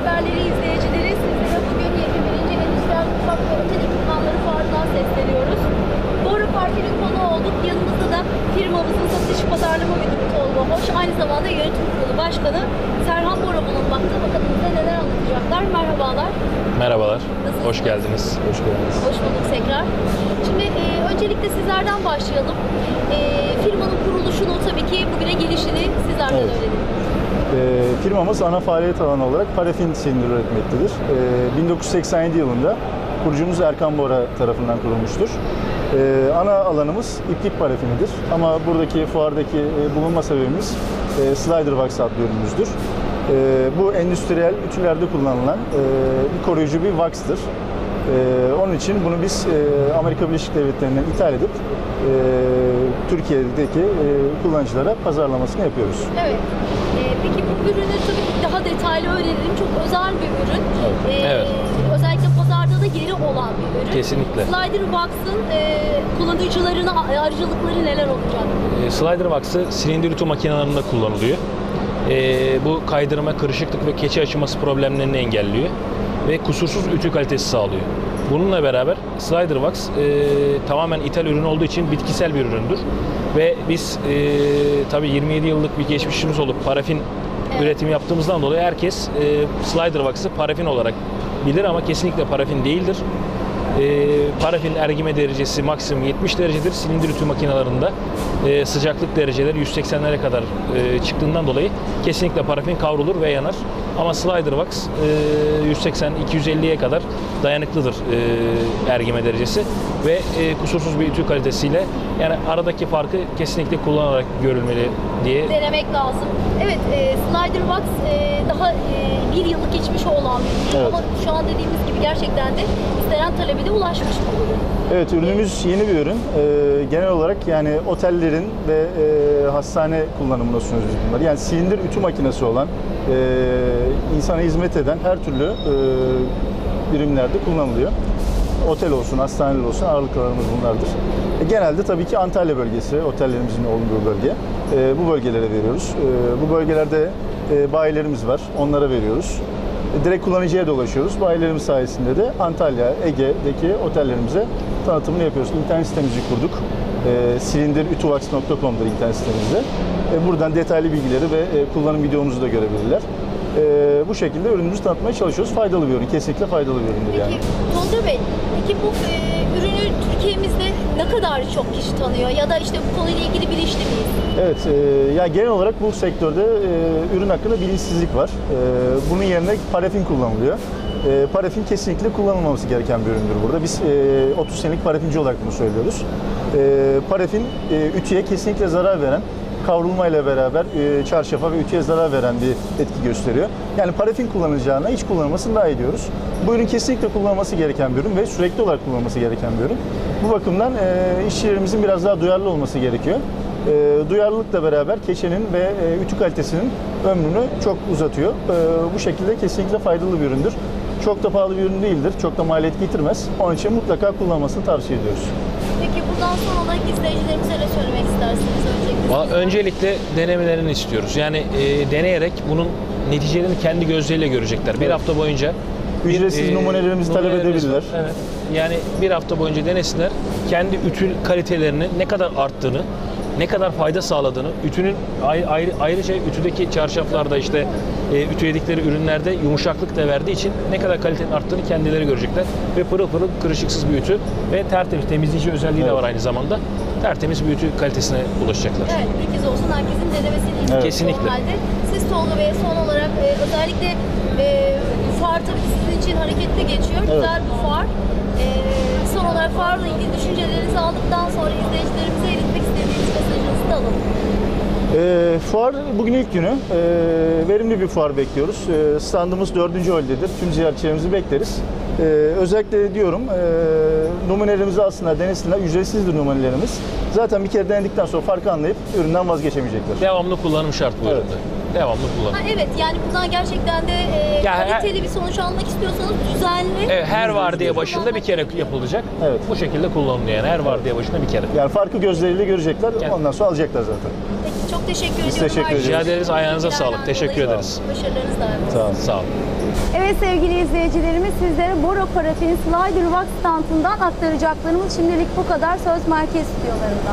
haberleri izleyicileri sizlere bugün 21. Endüstriyel Mutfak ve Otel Ekipmanları Fuarı'ndan sesleniyoruz. Bora Parkı'nın konu olduk. Yanımızda da firmamızın satış pazarlama müdürü Tolga Hoş, aynı zamanda yönetim kurulu başkanı Serhan Bora bulunmakta. Bakalım bize neler anlatacaklar. Merhabalar. Merhabalar, Nasılsınız? hoş geldiniz. Hoş geldiniz. Hoş bulduk tekrar. Şimdi e, öncelikle sizlerden başlayalım. E, firmanın kuruluşunu tabii ki bugüne gelişini sizlerden Evet. Firmamız ana faaliyet alanı olarak parafin silindir üretmektedir. Ee, 1987 yılında kurucumuz Erkan Bora tarafından kurulmuştur. Ee, ana alanımız iplik parafinidir ama buradaki fuardaki e, bulunma sebebimiz e, Slider Wax adlı ürünümüzdür. Ee, bu endüstriyel ütülerde kullanılan e, bir koruyucu bir wax'tır. Ee, onun için bunu biz e, Amerika Birleşik Devletleri'nden ithal edip e, Türkiye'deki e, kullanıcılara pazarlamasını yapıyoruz. Evet. E, peki bu ürünü tabii ki daha detaylı öğrenelim. Çok özel bir ürün. E, Evet. Özellikle pazarda da yeri olan bir ürün. Kesinlikle. Slider Wax'ın e, kullanıcılarına ayrıcalıkları neler olacak? Slider Wax'ı silindir ütü makinelerinde kullanılıyor. Bu kaydırma, kırışıklık ve keçi açılması problemlerini engelliyor ve kusursuz ütü kalitesi sağlıyor. Bununla beraber Slider Wax e, tamamen ithal ürün olduğu için bitkisel bir üründür. Ve biz e, tabii 27 yıllık bir geçmişimiz olup parafin Evet. üretimi yaptığımızdan dolayı herkes e, Slider Wax'ı parafin olarak bilir ama kesinlikle parafin değildir. E, parafin ergime derecesi maksimum 70 derecedir. Silindir ütü makinelerinde e, sıcaklık dereceleri 180'lere kadar e, çıktığından dolayı kesinlikle parafin kavrulur ve yanar. Ama Slider Wax e, 180-250'ye kadar dayanıklıdır e, ergime derecesi ve e, kusursuz bir ütü kalitesiyle yani aradaki farkı kesinlikle kullanarak görülmeli diye Denemek lazım. Evet, e, Slider Wax e, daha e, bir yıllık geçmişi olan bir ürün Evet. ama şu an dediğimiz gibi gerçekten de istenen talebe de ulaşmış bu ürün. Evet ürünümüz yeni bir ürün. Ee, genel olarak yani otellerin ve e, hastane kullanımına sunuyoruz bunları. Yani silindir ütü makinesi olan, e, insana hizmet eden her türlü e, birimlerde kullanılıyor. Otel olsun, hastaneler olsun ağırlıklarımız bunlardır. E, genelde tabii ki Antalya bölgesi, otellerimizin olduğu bölge. E, bu bölgelere veriyoruz. E, bu bölgelerde e, bayilerimiz var, onlara veriyoruz. Direkt kullanıcıya dolaşıyoruz. Bayilerimiz sayesinde de Antalya, Ege'deki otellerimize tanıtımını yapıyoruz. İnternet sitemizi kurduk. E, silindirütüvax.com'dur internet sitemizde. E, buradan detaylı bilgileri ve e, kullanım videomuzu da görebilirler. E, bu şekilde ürünümüzü tanıtmaya çalışıyoruz. Faydalı bir ürün, kesinlikle faydalı bir üründür yani. Peki Tolga Bey, peki bu e, ürünü Türkiye'mizde ne kadar çok kişi tanıyor ya da işte bu konuyla ilgili bilinçli miyiz? Evet, e, ya genel olarak bu sektörde e, ürün hakkında bilinçsizlik var. E, bunun yerine parafin kullanılıyor. E, parafin kesinlikle kullanılmaması gereken bir üründür burada. Biz e, 30 senelik parafinci olarak bunu söylüyoruz. E, parafin e, ütüye kesinlikle zarar veren, kavrulmayla beraber e, çarşafa ve ütüye zarar veren bir etki gösteriyor. Yani parafin kullanılacağına hiç kullanılmasını daha ediyoruz. Bu ürün kesinlikle kullanılması gereken bir ürün ve sürekli olarak kullanılması gereken bir ürün. Bu bakımdan e, işçilerimizin biraz daha duyarlı olması gerekiyor. E, duyarlılıkla beraber keçenin ve e, ütü kalitesinin ömrünü çok uzatıyor. E, bu şekilde kesinlikle faydalı bir üründür. Çok da pahalı bir ürün değildir. Çok da maliyet getirmez. Onun için mutlaka kullanmasını tavsiye ediyoruz. Peki buradan son olarak izleyicilerimize ne söylemek istersiniz öncelikle? Öncelikle denemelerini istiyoruz. Yani e, deneyerek bunun neticelerini kendi gözleriyle görecekler. Bir Evet. hafta boyunca bir, Ücretsiz e, numunelerimizi talep numunelerimiz edebilirler. Evet. Yani bir hafta boyunca denesinler. Kendi ütü kalitelerini ne kadar arttığını, ne kadar fayda sağladığını, ütünün ayrı, ayrı, ayrıca ütüdeki çarşaflarda işte e, ütüledikleri ürünlerde yumuşaklık da verdiği için ne kadar kalitenin arttığını kendileri görecekler. Ve pırıl pırıl kırışıksız bir ütü ve tertemiz temizleyici özelliği de Evet. var aynı zamanda. Tertemiz bir ütü kalitesine ulaşacaklar. Evet, bir kez olsun herkesin denemesini istiyoruz. Evet. Kesinlikle. O halde siz Tolga Bey son olarak e, özellikle e, fuar tabii sizin için hareketli geçiyor. Evet. Güzel bir fuar. E, son olarak fuarla ilgili düşüncelerinizi aldıktan sonra izleyicilerimize fuar bugün ilk günü. E, verimli bir fuar bekliyoruz. E, standımız dördüncü holdedir. Tüm ziyaretçilerimizi bekleriz. E, özellikle diyorum e, numunelerimizi alsınlar, denesinler. Ücretsizdir numunelerimiz. Zaten bir kere denedikten sonra farkı anlayıp üründen vazgeçemeyecekler. Devamlı kullanım şart bu Evet. üründe. Devamlı kullanım. Ha, evet yani bundan gerçekten de e, Ya her- kaliteli bir sonuç almak istiyorsanız düzenli. Evet, her vardiya başında bir kere yapılacak. Evet. Bu şekilde kullanılıyor yani her vardiya başında bir kere. Yani farkı gözleriyle görecekler. Yani- Ondan sonra alacaklar zaten. Çok teşekkür Biz ediyorum. teşekkür Verdiğiniz ederiz. Rica ederiz, ayağınıza sağlık. Teşekkür ederiz. Başarılarınız daim olsun. Sağ olun. Sağ olun. Evet sevgili izleyicilerimiz sizlere Bora Parafin Slider Wax standından aktaracaklarımız şimdilik bu kadar söz merkez stüdyolarında.